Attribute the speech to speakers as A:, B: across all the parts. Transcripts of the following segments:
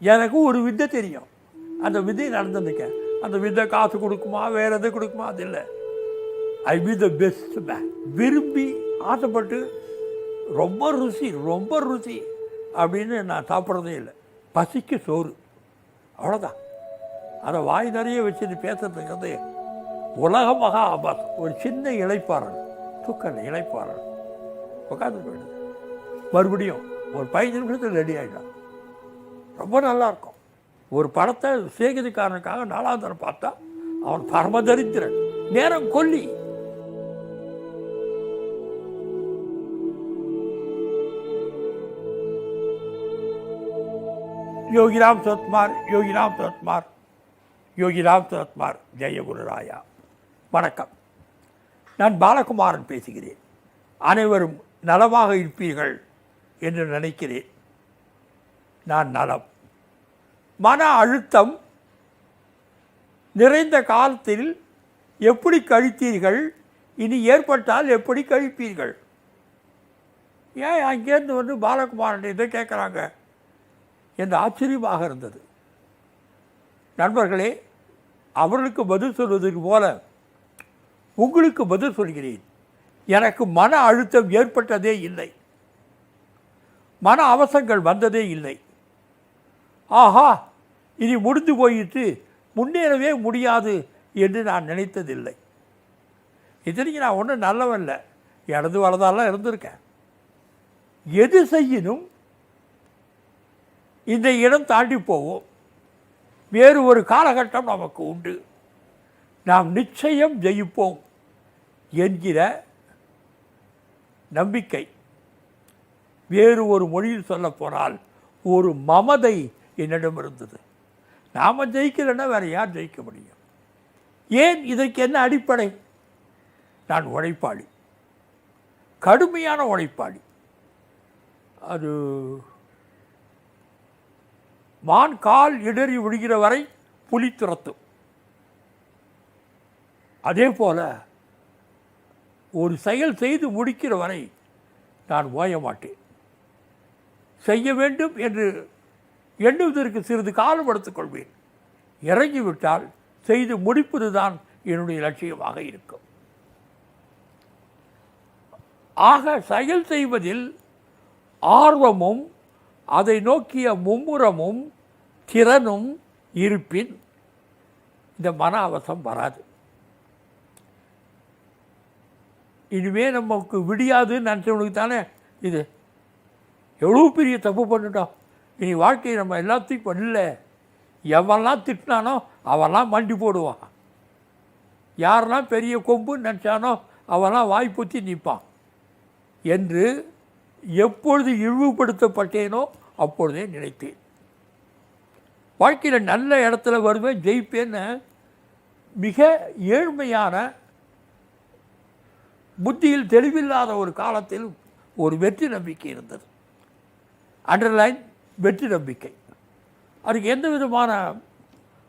A: எனக்கு ஒரு வித்தை தெரியும். அந்த வித்தை நடந்துருக்கேன் அந்த வித்தை காசு கொடுக்குமா வேற எது கொடுக்குமா அது இல்லை. I be the best man விரும்பி ஆசைப்பட்டு ரொம்ப ருசி ரொம்ப ருசி அப்படின்னு நான் சாப்பிட்றதே இல்லை. பசிக்கு சோறு. அவ்வளோதான் அதை வாய் நிறைய வச்சுட்டு பேசுறதுங்கிறது உலக மகா ஆபாசம். ஒரு சின்ன இளைப்பாறல் தூக்கல இளைப்பாறல். உட்காந்து போயிடுது. மறுபடியும் ஒரு பதினஞ்சு நிமிஷத்தில் ரெடி ஆகிட்டான் ரொம்ப நல்லா இருக்கும் ஒரு படத்தை சேகரிக்காரனுக்காக நாலாவது தடவை பார்த்தா அவன் பரமதரித்திரன். நேரம் கொல்லி. யோகிராம் சத்மார் யோகிராம் சத்மார் யோகிராம் சத்மார் ஜெயகுருராயா வணக்கம். நான் பாலகுமாரன் பேசுகிறேன். அனைவரும் நலமாக இருப்பீர்கள் என்று நினைக்கிறேன். நான் நலம். மன அழுத்தம் நிறைந்த காலத்தில் எப்படி கழித்தீர்கள்? இனி ஏற்பட்டால் எப்படி கழிப்பீர்கள்? ஏன் அங்கேருந்து வந்து பாலகுமாரன் இதை கேட்குறாங்க? என்று ஆச்சரியமாக இருந்தது. நண்பர்களே அவர்களுக்கு பதில் சொல்வதற்கு போல உங்களுக்கு பதில் சொல்கிறேன். எனக்கு மன அழுத்தம் ஏற்பட்டதே இல்லை. மன அவசங்கள் வந்ததே இல்லை. ஆஹா இனி முடிந்து போயிட்டு முன்னேறவே முடியாது என்று நான் நினைத்ததில்லை. இத்தனைக்கு நான் ஒன்றும் நல்லவன் இல்லை இடது வலதாலாம் இருந்திருக்கேன். எது செய்யினும் இந்த இடம் தாண்டி போவோம். வேறு ஒரு காலகட்டம் நமக்கு உண்டு. நாம் நிச்சயம் ஜெயிப்போம் என்கிற நம்பிக்கை. வேறு ஒரு மொழியில் சொல்லப்போனால் ஒரு மமதை என்னிடம் இருந்தது. நாம் ஜெயிக்கலைன்னா வேறு யார் ஜெயிக்க முடியும்? ஏன் இதற்கு என்ன அடிப்படை? நான் உழைப்பாளி. கடுமையான உழைப்பாளி. அது மான் கால் இடறி விழுகிற வரை புலி துரத்தும். அதே போல் ஒரு செயல் செய்து முடிக்கிற வரை நான் ஓய மாட்டேன். செய்ய வேண்டும் என்று எண்ணுவதற்கு சிறிது காலம் எடுத்துக்கொள்வேன் இறங்கிவிட்டால் செய்து முடிப்பது தான் என்னுடைய லட்சியமாக இருக்கும். ஆக செயல் செய்வதில் ஆர்வமும் அதை நோக்கிய மும்முரமும் திறனும் இருப்பின் இந்த மன அவசம் வராது. இனிமே நமக்கு விடியாதுன்னு நினச்சவனுக்கு தானே இது? எவ்வளோ பெரிய தப்பு பண்ணிட்டோம். இனி வாழ்க்கையை நம்ம எல்லாத்தையும் பண்ணல. எவன்லாம் திட்டினானோ அவெல்லாம் மண்டி போடுவான். யாரெல்லாம் பெரிய கொம்புன்னு நினச்சானோ அவன்லாம் வாய் நிற்பான். என்று எப்பொழுது இழிவுபடுத்தப்பட்டேனோ அப்பொழுதே நினைத்தேன். வாழ்க்கையில் நல்ல இடத்துல வருவேன் ஜெயிப்பேன்னு மிக ஏழ்மையான புத்தியில் தெளிவில்லாத ஒரு காலத்தில் ஒரு வெற்றி நம்பிக்கை இருந்தது. அண்டர்லைன் வெற்றி நம்பிக்கை அதுக்கு எந்த விதமான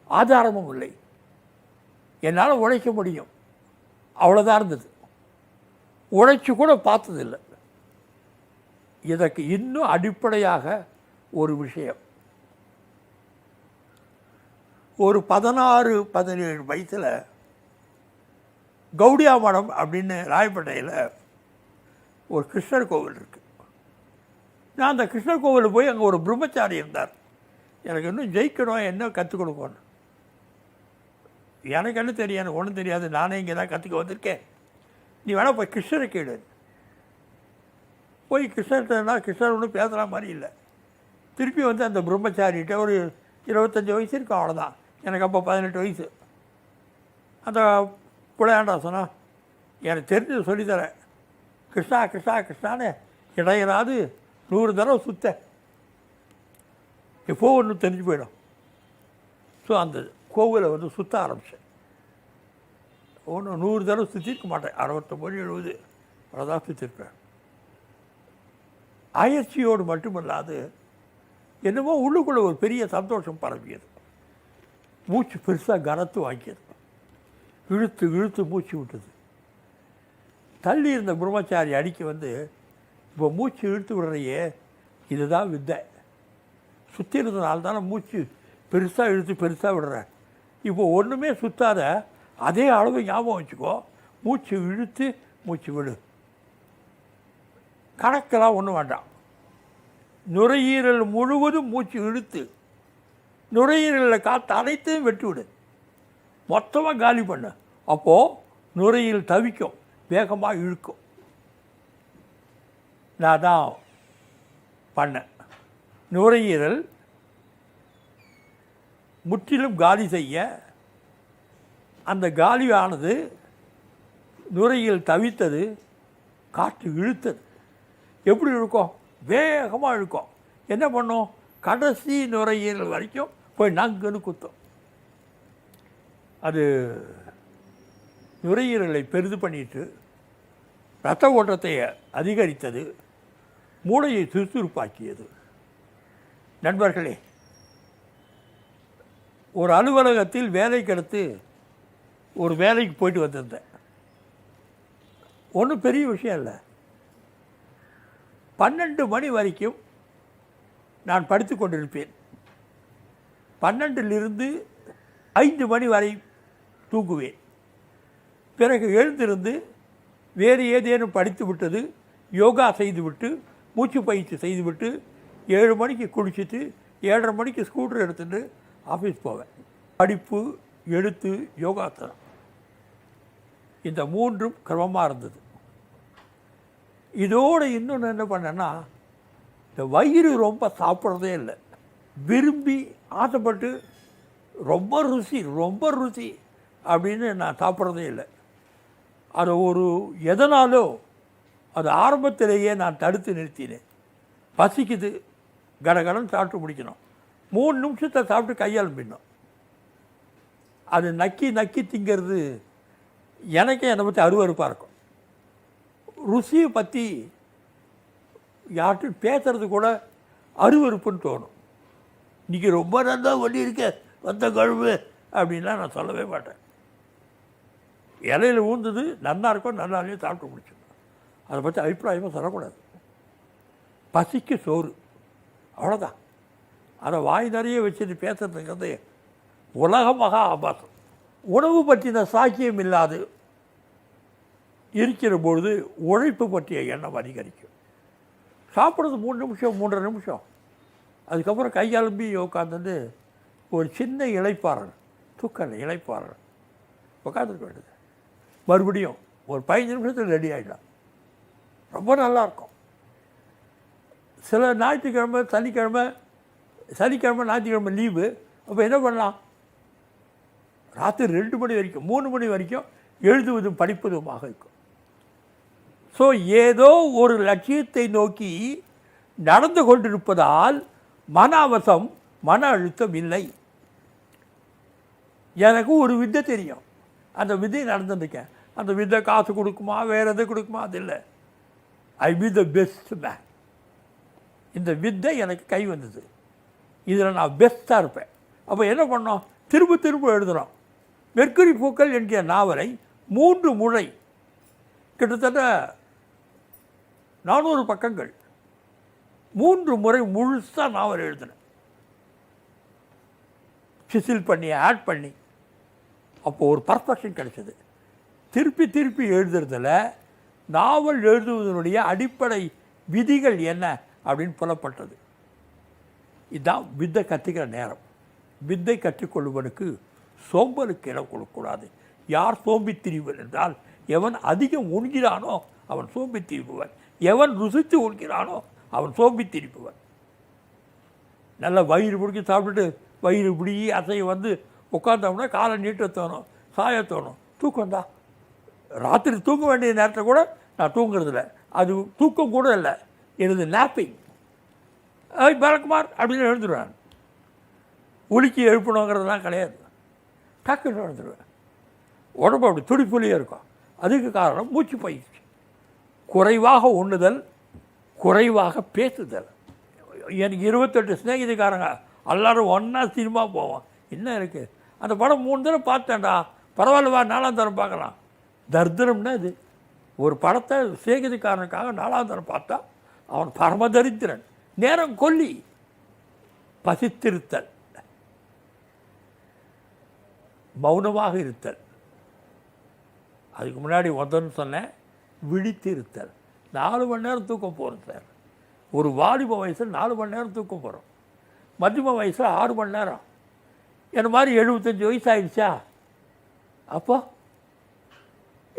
A: ஆதாரமும் இல்லை. என்னால் உழைக்க முடியும். அவ்வளோதான் இருந்தது. உழைச்சி கூட பார்த்ததில்லை. இதற்கு இன்னும் அடிப்படையாக ஒரு விஷயம். ஒரு பதினாறு பதினேழு வயசில் கௌடியா மடம் அப்படின்னு ராயப்பேட்டையில் ஒரு கிருஷ்ணர் கோவில் இருக்குது நான் அந்த கிருஷ்ணர் கோவிலில் போய் அங்கே ஒரு பிரம்மச்சாரி இருந்தார். எனக்கு இன்னும் ஜெயிக்கணும் என்ன கற்றுக் கொடுக்கணும்? எனக்கு என்ன தெரியும்? எனக்கு ஒன்றும் தெரியாது. நானே இங்கே தான் கற்றுக்க வந்திருக்கேன். நீ வேணால் போய் கிருஷ்ணரை கேடு போய் கிருஷ்ணர்கிட்டனா கிருஷ்ணர் ஒன்றும் பேசுகிற மாதிரி இல்லை. திருப்பி வந்து அந்த பிரம்மச்சாரிகிட்ட ஒரு இருபத்தஞ்சி வயசு இருக்கும் அவ்வளோதான் எனக்கு அப்போ பதினெட்டு வயசு. அந்த புலையாண்டா சொன்னால் எனக்கு தெரிஞ்சு சொல்லித்தரேன். கிருஷ்ணா கிருஷ்ணா கிருஷ்ணான்னு இடையிறாது நூறு தடவை சுத்த. எப்போ ஒன்று தெரிஞ்சு போயிடும். ஸோ அந்த கோவிலை வந்து சுற்ற ஆரம்பித்தேன் ஒன்று நூறு தடவை சுற்றிருக்க மாட்டேன். அறுபத்தொம்பது எழுபது அவ்வளோதான் சுற்றிருப்பேன் அயற்சியோடு மட்டுமல்லாது என்னமோ உள்ளுக்குள்ளே ஒரு பெரிய சந்தோஷம் பரவியது. மூச்சு பெருசாக கனத்து வாங்கியது. இழுத்து இழுத்து மூச்சு விட்டது. தள்ளி இருந்த பிரம்மச்சாரி அடிக்க வந்து இப்போ மூச்சு இழுத்து விடுறையே. இதுதான் வித்தை. சுற்றி இருந்தனால தானே மூச்சு பெருசாக இழுத்து பெருசாக விடுறேன் இப்போ ஒன்றுமே சுத்தாத அதே அளவு ஞாபகம் வச்சுக்கோ. மூச்சு இழுத்து மூச்சு விடு. கணக்கெல்லாம் ஒன்றும் வேண்டாம். நுரையீரல் முழுவதும் மூச்சு இழுத்து நுரையீரலில் காற்று அனைத்தையும் வெட்டி விடு. மொத்தமாக காலி பண்ணு. அப்போது நுரையீரல் தவிக்கும் வேகமாக இழுக்கும். நான் தான் பண்ணேன் நுரையீரல் முற்றிலும் காலி செய்ய. அந்த காலியானது நுரையீரல் தவித்தது காற்று இழுத்தது. எப்படி இருக்கும் வேகமாக இழுக்கும். என்ன பண்ணும்? கடைசி நுரையீரல் வரைக்கும் போய் நங்குன்னு குத்தும். அது நுரையீரலை பெரிது பண்ணிட்டு ரத்த ஓட்டத்தை அதிகரித்தது. மூளையை சுறுசுறுப்பாக்கியது. நண்பர்களே ஒரு அலுவலகத்தில் வேலை கிடைத்து ஒரு வேலைக்கு போயிட்டு வந்திருந்தேன். ஒன்றும் பெரிய விஷயம் இல்லை. பன்னெண்டு மணி வரைக்கும் நான் படித்து கொண்டிருப்பேன். பன்னெண்டிலிருந்து ஐந்து மணி வரை தூங்குவேன். பிறகு எழுந்திருந்து வேறு ஏதேனும் படித்து விட்டது யோகா செய்துவிட்டு மூச்சு பயிற்சி செய்துவிட்டு ஏழு மணிக்கு குளிச்சுட்டு ஏழரை மணிக்கு ஸ்கூட்டர் எடுத்துட்டு ஆஃபீஸ் போவேன். படிப்பு எழுத்து யோகாசனம். இந்த மூன்றும் கிரமமாக இருந்தது. இதோடு இன்னொன்று என்ன பண்ணேன்னா இந்த வயிறு ரொம்ப சாப்பிட்றதே இல்லை. விரும்பி ஆசைப்பட்டு ரொம்ப ருசி ரொம்ப ருசி அப்படின்னு நான் சாப்பிட்றதே இல்லை. அதை ஒரு எதனாலோ அது ஆரம்பத்திலேயே நான் தடுத்து நிறுத்தினேன். பசிக்குது கடகடன் சாப்பிட்டு முடிக்கணும். மூணு நிமிஷத்தை சாப்பிட்டு கையால் பின்னும் அது நக்கி நக்கி திங்கிறது எனக்கே என்னை பற்றி அருவருப்பாக இருக்கும். ருசியை பற்றி யார்கிட்டும் பேசுறது கூட அருவருப்புன்னு தோணும். இன்றைக்கி ரொம்ப நல்லா வண்டி இருக்க வந்த கழுவு அப்படின்லாம் நான் சொல்லவே மாட்டேன். இலையில் ஊந்தது நல்லா இருக்கும் நல்லா சாப்பிட்டு முடிச்சு அதை பற்றி அபிப்பிராயமாக சொல்லக்கூடாது பசிக்கு சோறு. அவ்வளோதான் அதை வாய் நிறைய வச்சுட்டு பேசுறதுங்கிறது உலக மகா ஆபாசம் உணவு பற்றின சாக்கியம் இல்லாது இருக்கிற பொழுது உழைப்பு பற்றிய எண்ணம் அதிகரிக்கும். சாப்பிட்றது மூணு நிமிஷம் மூன்றரை நிமிஷம். அதுக்கப்புறம் கையெலும்பி உட்காந்துட்டு ஒரு சின்ன இளைப்பாறல் தூக்கல் இளைப்பாறல். உட்காந்துருக்க வேண்டியது. மறுபடியும் ஒரு பதினஞ்சு நிமிஷத்தில் ரெடி ஆகிடலாம் ரொம்ப நல்லாயிருக்கும் சில ஞாயிற்றுக்கிழமை சனிக்கிழமை சனிக்கிழமை ஞாயிற்றுக்கிழமை லீவு. அப்போ என்ன பண்ணலாம்? ராத்திரி ரெண்டு மணி வரைக்கும் மூணு மணி வரைக்கும் எழுதுவதும் படிப்பதுமாக இருக்கும். ஸோ ஏதோ ஒரு லட்சியத்தை நோக்கி நடந்து கொண்டிருப்பதால் மன அவசம் மன அழுத்தம் இல்லை. எனக்கு ஒரு வித்தை தெரியும். அந்த வித்தை நடந்துருக்கேன் அந்த வித்தை காசு கொடுக்குமா வேறு எது கொடுக்குமா அது இல்லை. I be the best man இந்த வித்தை எனக்கு கை வந்தது. இதில் நான் பெஸ்ட்டாக இருப்பேன். அப்போ என்ன பண்ணோம்? திரும்ப திரும்ப எழுதுகிறோம் மெர்க்குரி பூக்கள் என்கிற நாவலை மூன்று முறை கிட்டத்தட்ட நானூறு பக்கங்கள் மூன்று முறை முழுசாக நாவல் எழுதினேன். சிசில் பண்ணி ஆட் பண்ணி அப்போது ஒரு பர்ஃபெக்ஷன் கிடைச்சது. திருப்பி திருப்பி எழுதுறதில் நாவல் எழுதுவதனுடைய அடிப்படை விதிகள் என்ன அப்படின்னு புலப்பட்டது. இதுதான் வித்தை கற்றுக்கிற நேரம். வித்தை கற்றுக்கொள்வனுக்கு சோம்பலுக்கு இடம் கொடுக்கக்கூடாது. யார் சோம்பி திரிவன் என்றால் எவன் அதிகம் உண்கிறானோ அவன் சோம்பி திரிப்புவன் எவன் ருசித்து உண்கிறானோ அவன் சோம்பி திரிப்புவன் நல்லா வயிறு பிடிச்சி சாப்பிட்டுட்டு வயிறு பிடி அசையை வந்து உட்காந்தோம்னா காலை நீட்ட தோணும் சாய தோணும். தூக்கம் தான் ராத்திரி தூங்க வேண்டிய நேரத்தில் கூட நான் தூங்குறதில்ல. அது தூக்கம் கூட இல்லை. எனது நாப்பிங் ஐய் பாலகுமார் அப்படின்னு எழுந்துருவேன் உலுக்கி எழுப்பணுங்கிறதுலாம் கிடையாது. டக்குன்னு எழுந்துருவேன். உடம்பு அப்படி துடிப்புலேயே இருக்கும். அதுக்கு காரணம் மூச்சு பயிற்சி. குறைவாக உண்ணுதல் குறைவாக பேசுதல். எனக்கு இருபத்தெட்டு சிநேகிதிக்காரங்க எல்லாரும் ஒன்றா சினிமா போவோம். என்ன இருக்குது அந்த படம் மூணு தடவை பார்த்தேன்டா. பரவாயில்லவா? நாலாம் தரம் பார்க்கலாம். தரித்திரம்னா இது. ஒரு படத்தை சேகரிக்காரனுக்காக நாலாம் பார்த்தா அவன் பரம தரித்திரன் நேரம் கொல்லி. பசித்திருத்தல். மௌனமாக இருத்தல். அதுக்கு முன்னாடி ஒருத்தன்னு சொன்னேன் விழித்திருத்தல். நாலு மணி நேரம் தூக்கம் போகிறோம் சார். ஒரு வாலிப வயசில் நாலு மணி நேரம் தூக்கம் போகிறோம் மத்தியம வயசில் ஆறு மணி நேரம். என்ன மாதிரி எழுபத்தஞ்சி வயசு ஆயிடுச்சா? அப்போ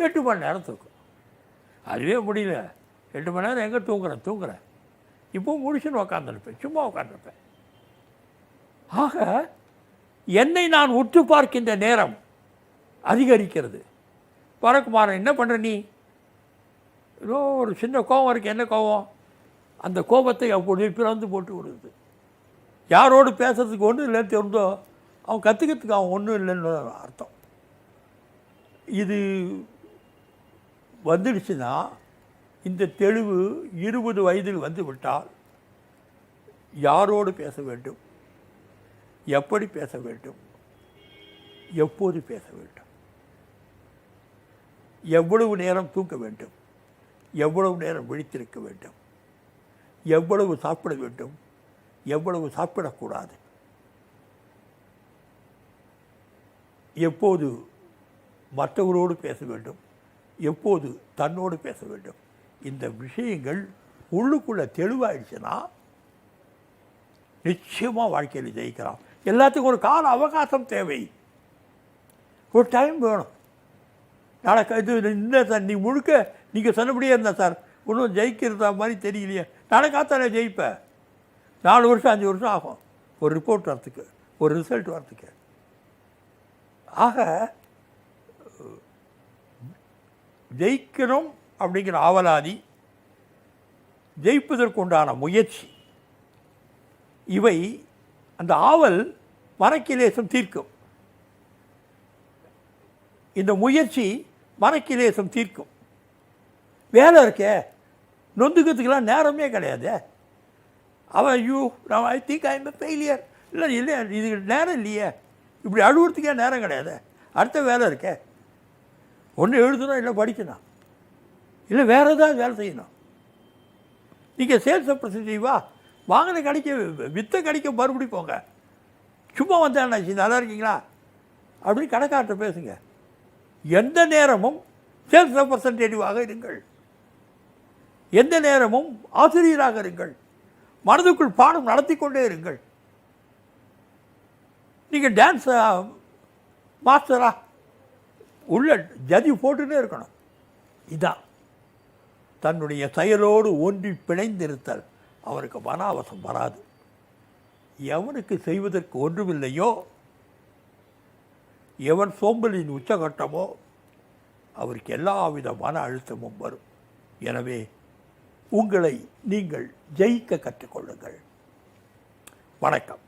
A: எட்டு மணி நேரம் தூக்கம். அதுவே முடியல. எட்டு மணி நேரம் எங்கே தூங்குறேன்? தூங்குறேன். இப்போது முடிச்சுன்னு உக்காந்துருப்பேன். சும்மா உட்காந்துருப்பேன் ஆக என்னை நான் உற்று பார்க்கின்ற நேரம் அதிகரிக்கிறது. பரக்குமாரன் என்ன பண்ணுற நீ? ஏதோ ஒரு சின்ன கோபம் இருக்கு. என்ன கோபம் அந்த கோபத்தை அப்படி பிறந்து போட்டு விடுது. யாரோடு பேசுறதுக்கு ஒன்றும் இல்லைன்னு தெரிந்தோ அவன் கற்றுக்கிறதுக்கு அவன் ஒன்றும் இல்லைன்னு அர்த்தம். இது வந்துடுச்சுன்னா இந்த தெளிவு இருபது வயதில் வந்து விட்டால் யாரோடு பேச வேண்டும்? எப்படி பேச வேண்டும்? எப்போது பேச வேண்டும்? எவ்வளவு நேரம் தூங்க வேண்டும்? எவ்வளவு நேரம் விழித்திருக்க வேண்டும்? எவ்வளவு சாப்பிட வேண்டும்? எவ்வளவு சாப்பிடக்கூடாது? எப்போது மற்றவரோடு பேச வேண்டும்? எப்போது தன்னோடு பேச வேண்டும்? இந்த விஷயங்கள் உள்ளுக்குள்ளே தெளிவாயிடுச்சுன்னா நிச்சயமாக வாழ்க்கையில் ஜெயிக்கலாம். எல்லாத்துக்கும் ஒரு கால அவகாசம் தேவை. ஒரு டைம் வேணும். நாளைக்கு இது என்ன சார் நீ முழுக்க நீங்கள் சொன்னபடியே இருந்தேன் சார் ஒன்றும் ஜெயிக்கிறதா மாதிரி தெரியலையே. நாளை காத்தால ஜெயிப்பேன் நாலு வருஷம் அஞ்சு வருஷம் ஆகும். ஒரு ரிப்போர்ட் வரத்துக்கு ஒரு ரிசல்ட் வரத்துக்கு ஆக ஜெயிக்கணும் அப்படிங்கிற ஆவலாதி ஜெயிப்பதற்குண்டான முயற்சி. இவை அந்த ஆவல் மனக்கிலேசம் தீர்க்கும். இந்த முயற்சி மனக்கிலேசம் தீர்க்கும். வேலை இருக்கே நொந்துக்கிறதுக்கெல்லாம் நேரமே கிடையாது. அவன் ஐயோ நான் I think I am failure இல்லை இல்லை இது நேரம் இல்லையே. இப்படி அழுவுறதுக்கே நேரம் கிடையாது. அடுத்த வேலை இருக்கே ஒன்று எழுதணும் இல்லை படிக்கணும்? இல்லை வேறு ஏதாவது வேலை செய்யணும். நீங்கள் சேல்ஸ் ரெப்ரஸன்டேட்டிவா வாங்கின கடைக்கு வித்த கடைக்கு மறுபடி போங்க. சும்மா வந்தேன்னாச்சு நல்லா இருக்கீங்களா? அப்படின்னு கடைக்கார்ட்ட பேசுங்க. எந்த நேரமும் சேல்ஸ் ரெப்ரசன்டேட்டிவாக இருங்கள். எந்த நேரமும் ஆசிரியராக இருங்கள். மனதுக்குள் பாடம் நடத்தி கொண்டே இருங்கள். நீங்கள் டான்ஸ் மாஸ்டரா உள்ள ஜதி போட்டுன்னே இருக்கணும். இதான் தன்னுடைய செயலோடு ஒன்றி பிணைந்திருத்தல் அவருக்கு மனாவசம் வராது. எவனுக்கு செய்வதற்கு ஒன்றுமில்லையோ எவன் சோம்பலின் உச்சகட்டமோ அவருக்கு எல்லாவித மன அழுத்தமும் வரும். எனவே உங்களை நீங்கள் ஜெயிக்க கற்றுக்கொள்ளுங்கள். வணக்கம்.